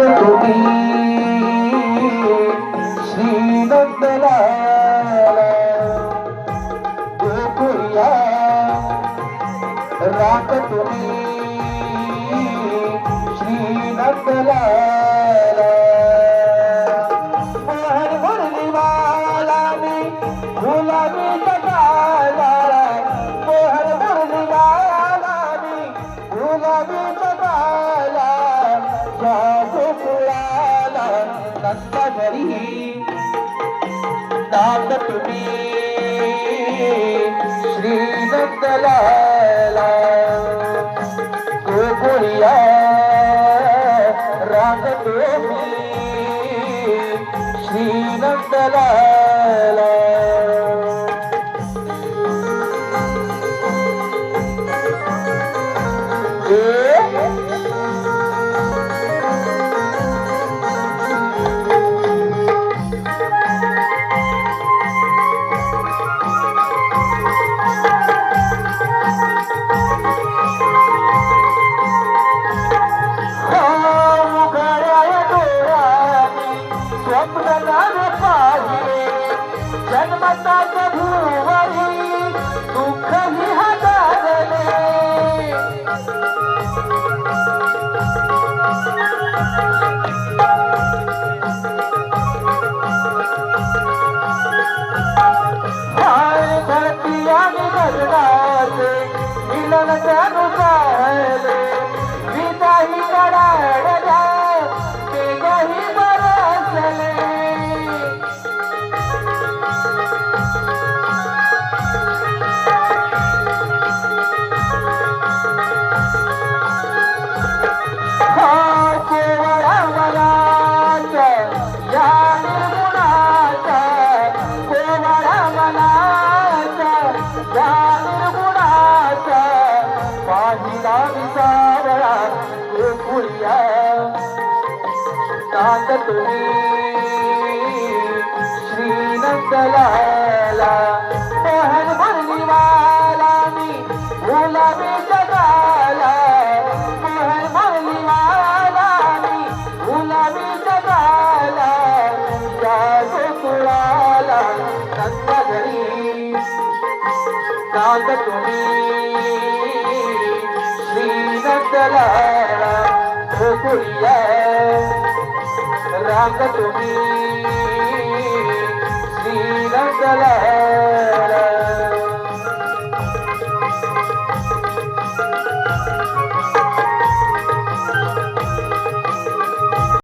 तुम्ही श्रीनंदला गोकुळ्या रात तुम्ही श्रीनंदला मोहन नाद तुम्ही श्रीनंदला गोकुळिया राग तुम्ही श्रीनंदला उघड्या रात तुम्ही श्रीनंदला मोहन मुरलीवाला मी गुलाबी जगाला मोहन मुरलीवाला मी गुलाबी जगाला या गोकुळाला नंद घरी नांद तुम्ही राग तुम्ही